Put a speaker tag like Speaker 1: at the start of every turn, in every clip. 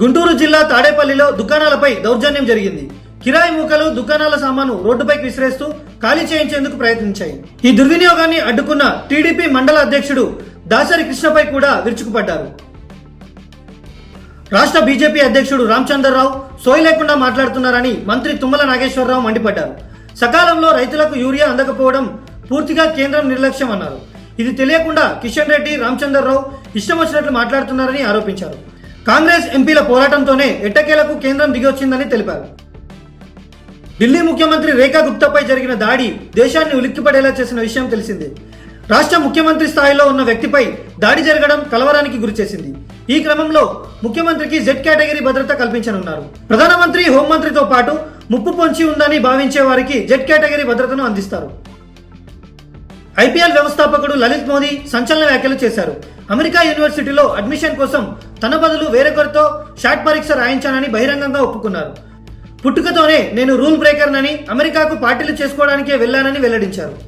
Speaker 1: గుంటూరు జిల్లా తాడేపల్లిలో దుకాణాలపై దౌర్జన్యం జరిగింది. కిరాయి మూకలు దుకాణాల సామాను రోడ్డుపైకి విసిరేస్తూ ఖాళీ చేయించేందుకు ప్రయత్నించాయి. ఈ దుర్వినియోగాన్ని అడ్డుకున్న టీడీపీ మండల అధ్యక్షుడు దాసరి కృష్ణపై కూడా విరుచుకుపడ్డారు. రాష్ట్ర బీజేపీ అధ్యక్షుడు రామచంద్రరావు సోయి లేకుండా మాట్లాడుతున్నారని మంత్రి తుమ్మల నాగేశ్వరరావు మండిపడ్డారు. సకాలంలో రైతులకు యూరియా అందకపోవడం పూర్తిగా కేంద్రం నిర్లక్ష్యం అన్నారు. ఇది తెలియకుండా కిషన్ రెడ్డి రామచంద్రరావు ఇష్టం వచ్చినట్లు మాట్లాడుతున్నారని ఆరోపించారు. కాంగ్రెస్ ఎంపీల పోరాటంతోనే ఎట్టకేలకు కేంద్రం దిగొచ్చిందని తెలిపారు. ఢిల్లీ ముఖ్యమంత్రి రేఖా గుప్తాపై జరిగిన దాడి దేశాన్ని ఉలిక్కిపడేలా చేసిన విషయం తెలిసిందే. రాష్ట్ర ముఖ్యమంత్రి స్థాయిలో ఉన్న వ్యక్తిపై దాడి జరగడం కలవరానికి గురిచేసింది. ఈ క్రమంలో ముఖ్యమంత్రికి జెడ్ కేటగిరీ భద్రత కల్పించనున్నారు. ప్రధానమంత్రి హోంమంత్రితో పాటు ముప్పు పొంచి ఉందని భావించే వారికి జెడ్ కేటగిరీ భద్రతను అందిస్తారు. ఐపీఎల్ వ్యవస్థాపకుడు లలిత్ మోదీ సంచలన వ్యాఖ్యలు చేశారు. అమెరికా యూనివర్సిటీలో అడ్మిషన్ కోసం తన బదులు వేరొకరితో షాట్ పరీక్ష రాయించానని బహిరంగంగా ఒప్పుకున్నారు. పుట్టుకతోనే నేను రూల్ బ్రేకర్నని అమెరికాకు పార్టీలు చేసుకోవడానికే వెళ్ళానని వెల్లడించారు.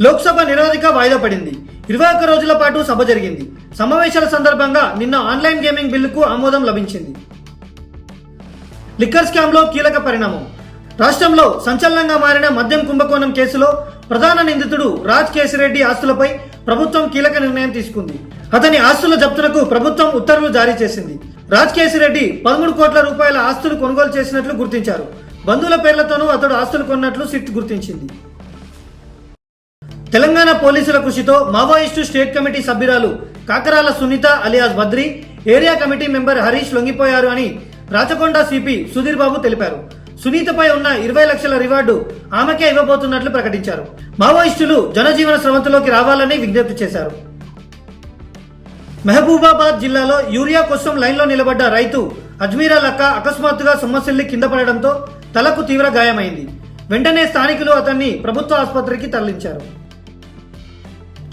Speaker 1: లోక్సభ నిరోధిక వాయిదా పడింది. ఇరవై ఒక్క రోజుల పాటు సభ జరిగింది. సమావేశాల సందర్భంగా నిన్న ఆన్లైన్ గేమింగ్ బిల్లుకు ఆమోదం లభించింది. లిక్కర్ స్కామ్లో కీలక పరిణామం. రాష్ట్రంలో సంచలనంగా మారిన మద్యం కుంభకోణం కేసులో ప్రధాన నిందితుడు రాజ్ కేసిరెడ్డి ఆస్తులపై ప్రభుత్వం కీలక నిర్ణయం తీసుకుంది. అతని ఆస్తుల జప్తునకు ప్రభుత్వం ఉత్తర్వులు జారీ చేసింది. రాజ్ కేసిరెడ్డి పదమూడు కోట్ల రూపాయల ఆస్తులు కొనుగోలు చేసినట్లు గుర్తించారు. బంధువుల పేర్లతోనూ అతడు ఆస్తులు కొన్నట్లు సిట్ గుర్తించింది. తెలంగాణ పోలీసుల కృషితో మావోయిస్టు స్టేట్ కమిటీ సభ్యురాలు Kakarala Sunitha alias Badri area committee member Harish లొంగిపోయారు అని రాచకొండ సిపి సుధీర్ బాబు తెలిపారు. సునీతపై ఉన్న ఇరవై లక్షల రివార్డు ఆమెకే ఇవ్వబోతున్నట్లు ప్రకటించారు. మావోయిస్టులు జనజీవన స్రవంతిలోకి రావాలని విజ్ఞప్తి చేశారు. మహబూబాబాద్ జిల్లాలో యూరియా కోసం లైన్లో నిలబడ్డ రైతు అజ్మీరా లక్క అకస్మాత్తుగా సొమ్మసిల్లి కింద పడడంతో తలకు తీవ్ర గాయమైంది. వెంటనే స్థానికులు అతన్ని ప్రభుత్వ ఆసుపత్రికి తరలించారు.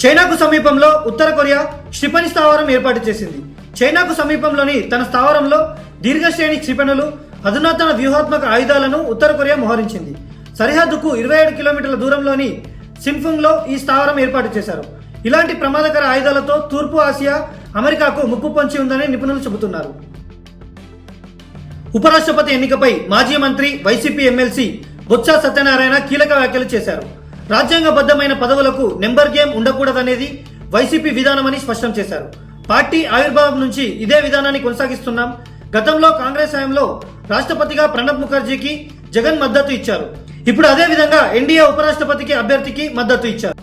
Speaker 1: చైనాకు సమీపంలో ఉత్తర కొరియా క్షిపణి స్థావరం ఏర్పాటు చేసింది. చైనాకు సమీపంలోని తన స్థావరంలో దీర్ఘశ్రేణి క్షిపణులు అధునాతన వ్యూహాత్మక ఆయుధాలను ఉత్తర కొరియా మోహరించింది. సరిహద్దుకు ఇరవై ఏడు కిలోమీటర్ల దూరంలోని సింఫుంగ్లో ఈ స్థావరం ఏర్పాటు చేశారు. ఇలాంటి ప్రమాదకర ఆయుధాలతో తూర్పు ఆసియా అమెరికాకు ముప్పు పొంచి ఉందని నిపుణులు చెబుతున్నారు. ఉపరాష్ట్రపతి ఎన్నికపై మాజీ మంత్రి వైసీపీ ఎమ్మెల్సీ బొత్స సత్యనారాయణ కీలక వ్యాఖ్యలు చేశారు. రాజ్యాంగబద్ధమైన పదవులకు నెంబర్ గేమ్ ఉండకూడదనేది వైసీపీ విధానమని స్పష్టం చేశారు. పార్టీ ఆవిర్భావం నుంచి ఇదే విధానాన్ని కొనసాగిస్తున్నాం. గతంలో కాంగ్రెస్ హయాంలో రాష్ట్రపతిగా ప్రణబ్ ముఖర్జీకి జగన్ మద్దతు ఇచ్చారు. ఇప్పుడు అదే విధంగా ఎన్డీఏ ఉపరాష్ట్రపతికి అభ్యర్థికి మద్దతు ఇచ్చారు.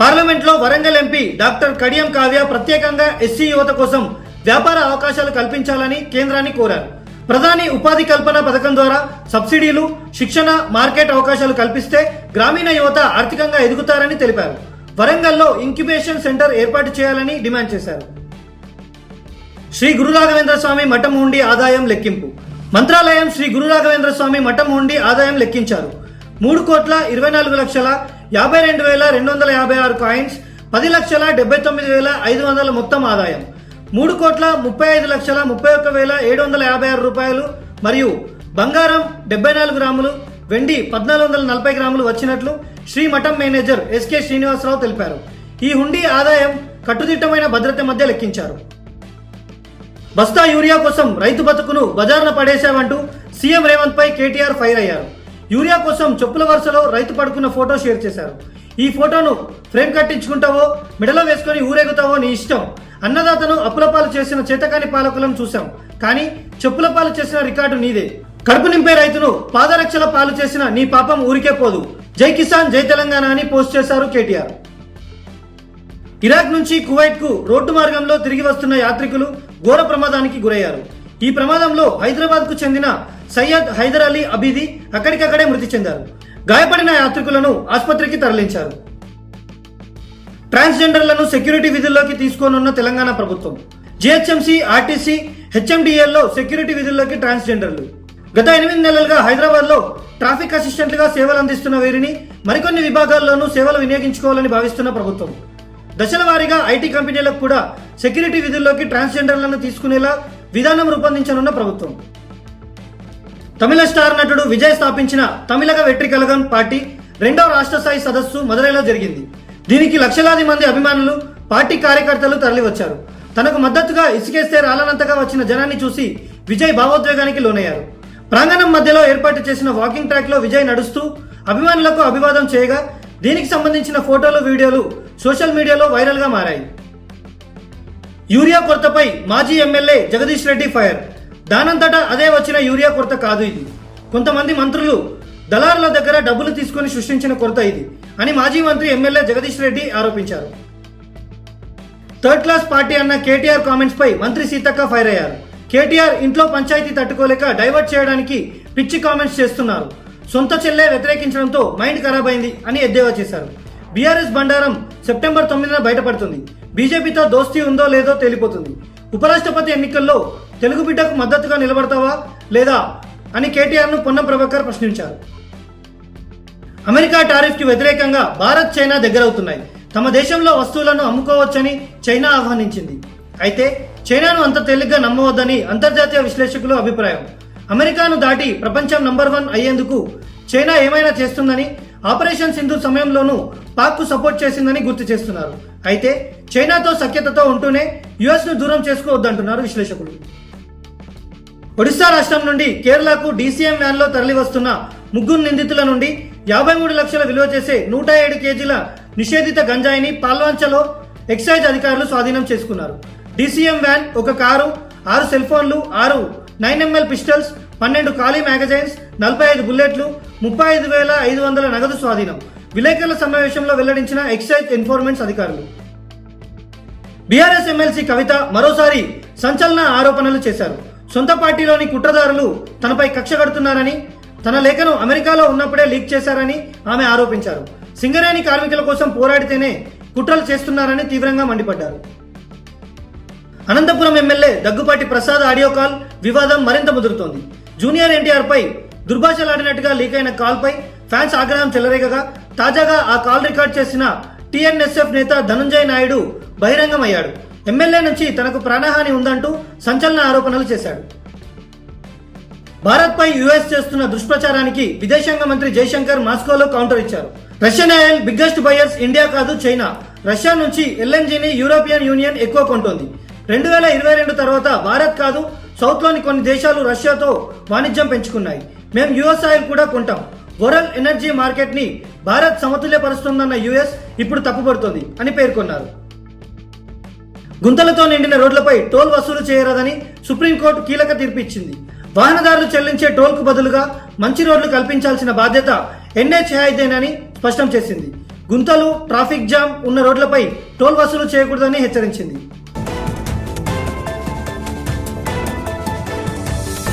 Speaker 1: పార్లమెంట్లో వరంగల్ ఎంపీ డాక్టర్ కడియం కావ్య ప్రత్యేకంగా ఎస్సీ యువత కోసం వ్యాపార అవకాశాలు కల్పించాలని కేంద్రాన్ని కోరారు. ప్రధాని ఉపాధి కల్పన పథకం ద్వారా సబ్సిడీలు శిక్షణ మార్కెట్ అవకాశాలు కల్పిస్తే గ్రామీణ యువత ఆర్థికంగా ఎదుగుతారని తెలిపారు. వరంగల్లో ఇంక్యుబేషన్ సెంటర్ ఏర్పాటు చేయాలని డిమాండ్ చేశారు. శ్రీ గురు రాఘవేంద్ర స్వామి మఠం ఉండి ఆదాయం లెక్కింపు. మంత్రాలయం శ్రీ గురు రాఘవేంద్ర స్వామి మఠం ఉండి ఆదాయం లెక్కించారు. మూడు కోట్ల ఇరవై నాలుగు లక్షల యాభై రెండు వేల రెండు వందల యాభై ఆరు కాయిన్స్ పది లక్షల డెబ్బై తొమ్మిది వేల ఐదు వందల మొత్తం ఆదాయం. మూడు కోట్ల ముప్పై ఐదు లక్షల ముప్పై ఒక్క వేల ఏడు వందల యాభై ఆరు రూపాయలు మరియు బంగారం డెబ్బై నాలుగు గ్రాములు వెండి పద్నాలుగు వందల నలభై గ్రాములు వచ్చినట్లు శ్రీ మఠం మేనేజర్ ఎస్కే శ్రీనివాసరావు తెలిపారు. ఈ హుండీ ఆదాయం కట్టుదిట్టమైన భద్రత మధ్య లెక్కించారు. బస్తా యూరియా కోసం రైతు బతుకును బజార్న పడేశామంటూ సీఎం రేవంత్ పై కేటీఆర్ ఫైర్ అయ్యారు. యూరియా కోసం చెప్పుల వరుసలో రైతు పడుకున్న ఫోటో షేర్ చేశారు. ఈ ఫోటోను ఫ్రేమ్ కట్టించుకుంటావో మెడలో వేసుకొని ఊరేగుతావో నీ ఇష్టం. అన్నదాతను అప్పుల పాలు చేసిన చేతకాని పాలకులను చూశాం. కానీ చెప్పుల పాలు చేసిన రికార్డు నీదే. కడుపు నింపే రైతును పాదరక్షల పాలు చేసిన నీ పాపం ఊరికే పోదు. జై కిసాన్ జై తెలంగాణ అని పోస్ట్ చేశారు కేటీఆర్. ఇరాక్ నుంచి కువైట్కు రోడ్డు మార్గంలో తిరిగి వస్తున్న యాత్రికులు ఘోర ప్రమాదానికి గురయ్యారు. ఈ ప్రమాదంలో హైదరాబాద్కు చెందిన సయ్యద్ హైదర్ అలీ అబీది అక్కడికక్కడే మృతి చెందారు. గాయపడిన యాత్రికులను ఆసుపత్రికి తరలించారు. ట్రాన్స్జెండర్లను సెక్యూరిటీ విధుల్లోకి తీసుకోనున్న తెలంగాణ ప్రభుత్వం. జిహెచ్ఎంసీ ఆర్టీసీ హెచ్ఎండిఎల్లో సెక్యూరిటీ విధుల్లోకి ట్రాన్స్జెండర్లు. గత ఎనిమిది నెలలుగా హైదరాబాద్లో ట్రాఫిక్ అసిస్టెంట్లుగా సేవలు అందిస్తున్న వీరిని మరికొన్ని విభాగాల్లోనూ సేవలు వినియోగించుకోవాలని భావిస్తున్న ప్రభుత్వం. దశల వారీగా ఐటీ కంపెనీలకు కూడా సెక్యూరిటీ విధుల్లోకి ట్రాన్స్జెండర్లను తీసుకునేలా విధానం రూపొందించనున్న ప్రభుత్వం. తమిళ స్టార్ నటుడు విజయ్ స్థాపించిన తమిళగ వెట్రికలగం పార్టీ రెండవ రాష్ట్ర స్థాయి సదస్సు మదురైలో జరిగింది. దీనికి లక్షలాది మంది అభిమానులు పార్టీ కార్యకర్తలు తరలివచ్చారు. తనకు మద్దతుగా ఇసుకేస్తే రాలనంతగా వచ్చిన జనాన్ని చూసి విజయ్ భావోద్వేగానికి లోనయ్యారు. ప్రాంగణం మధ్యలో ఏర్పాటు చేసిన వాకింగ్ ట్రాక్లో విజయ్ నడుస్తూ అభిమానులకు అభివాదం చేయగా దీనికి సంబంధించిన ఫోటోలు వీడియోలు సోషల్ మీడియాలో వైరల్గా మారాయి. యూరియా కొరతపై మాజీ ఎమ్మెల్యే జగదీష్ రెడ్డి ఫైర్. దానంతటా అదే వచ్చిన యూరియా కొరత కాదు ఇది. కొంతమంది మంత్రులు దళారుల దగ్గర డబ్బులు తీసుకొని సృష్టించిన కొరత ఇది అని మాజీ మంత్రి ఎమ్మెల్యే జగదీష్ రెడ్డి ఆరోపించారు. థర్డ్ క్లాస్ పార్టీ అన్న కేటీఆర్ కామెంట్స్ పై మంత్రి సీతక్క ఫైర్ అయ్యారు. కేటీఆర్ ఇంట్లో పంచాయతీ తట్టుకోలేక డైవర్ట్ చేయడానికి పిచ్చి కామెంట్స్ చేస్తున్నారు. సొంత చెల్లె వ్యతిరేకించడంతో మైండ్ ఖరాబ్ అయింది అని ఎద్దేవా చేశారు. బీఆర్ఎస్ బండారం సెప్టెంబర్ తొమ్మిదిన బయటపడుతుంది. బీజేపీతో దోస్తీ ఉందో లేదో తేలిపోతుంది ఉపరాష్ట్రపతి ఎన్నికల్లో తెలుగు బిడ్డకు మద్దతుగా నిలబడతావా లేదా అని కేటీఆర్ను పొన్నం ప్రభాకర్ ప్రశ్నించారు. అమెరికా టారిఫ్కి వ్యతిరేకంగా భారత్ చైనా దగ్గరవుతున్నాయి. తమ దేశంలో వస్తువులను అమ్ముకోవచ్చని చైనా ఆహ్వానించింది. అయితే చైనాను అంత తేలిగ్గా నమ్మవద్దని అంతర్జాతీయ విశ్లేషకుల అభిప్రాయం. అమెరికాను దాటి ప్రపంచం నంబర్ వన్ అయ్యేందుకు చైనా ఏమైనా చేస్తుందని ఆపరేషన్ సింధు సమయంలోనూ పాక్కు సపోర్ట్ చేసిందని గుర్తు చేస్తున్నారు. అయితే చైనాతో సఖ్యతతో ఉంటూనే యుఎస్ను దూరం చేసుకోవద్దంటున్నారు విశ్లేషకులు. ఒడిశా రాష్ట్రం నుండి కేరళకు డీసీఎం వ్యాన్లో తరలి వస్తున్న ముగ్గురు నిందితుల నుండి యాభై మూడు లక్షల విలువ చేసే నూట ఏడు కేజీల నిషేధిత గంజాయిని పాల్వంచలో ఎక్సైజ్ అధికారులు స్వాధీనం చేసుకున్నారు. డీసీఎం వ్యాన్ ఒక కారు ఆరు సెల్ ఫోన్లు ఆరు నైన్ ఎంఎల్ పిస్టల్స్ పన్నెండు ఖాళీ మ్యాగజైన్స్ నలభై ఐదు బుల్లెట్లు ముప్పై ఐదు వేల ఐదు వందల నగదు స్వాధీనం. విలేకరుల సమావేశంలో వెల్లడించిన ఎక్సైజ్ ఎన్ఫోర్స్మెంట్ అధికారులు. బీఆర్ఎస్ ఎమ్మెల్సీ కవిత మరోసారి సంచలన ఆరోపణలు చేశారు. సొంత పార్టీలోని కుట్రదారులు తనపై కక్ష కడుతున్నారని తన లేఖను అమెరికాలో ఉన్నప్పుడే లీక్ చేశారని ఆమె ఆరోపించారు. సింగరేణి కార్మికుల కోసం పోరాడితేనే కుట్రలు చేస్తున్నారని తీవ్రంగా మండిపడ్డారు. Anantapuram MLA Daggupati Prasad audio call వివాదం మరింత ముదురుతోంది. జూనియర్ ఎన్టీఆర్ పై దుర్భాషలాడినట్టుగా లీక్ అయిన కాల్పై ఫ్యాన్స్ ఆగ్రహం చెలరేగగా తాజాగా ఆ కాల్ రికార్డ్ చేసిన టీఎన్ఎస్ఎఫ్ నేత ధనంజయ్ నాయుడు బహిరంగమయ్యాడు. ఎమ్మెల్యే నుంచి తనకు ప్రాణహాని ఉందంటూ సంచలన ఆరోపణలు చేశాడు. భారత్పై యుఎస్ చేస్తున్న దుష్ప్రచారానికి విదేశాంగ మంత్రి జైశంకర్ మాస్కోలో కౌంటర్ ఇచ్చారు. Russian oil biggest buyers India కాదు చైనా. రష్యా నుంచి ఎల్ఎన్జీని యూరోపియన్ యూనియన్ ఎక్కువ కొంటోంది. రెండు వేల ఇరవై రెండు తర్వాత భారత్ కాదు సౌత్లోని కొన్ని దేశాలు రష్యాతో వాణిజ్యం పెంచుకున్నాయి. మేము యుఎస్ ఆయిల్ కూడా కొంటాం. వరల్డ్ ఎనర్జీ మార్కెట్ని భారత్ సమతుల్యపరుస్తుందన్న యుఎస్ ఇప్పుడు తప్పుపడుతోంది అని పేర్కొన్నారు. గుంతలతో నిండిన రోడ్లపై టోల్ వసూలు చేయరాదని సుప్రీంకోర్టు కీలక తీర్పు ఇచ్చింది వాహనదారులు చెల్లించే టోల్కు బదులుగా మంచి రోడ్లు కల్పించాల్సిన బాధ్యత ఎన్హెచ్ఐదేనని స్పష్టం చేసింది. గుంతలు ట్రాఫిక్ జామ్ ఉన్న రోడ్లపై టోల్ వసూలు చేయకూడదని హెచ్చరించింది.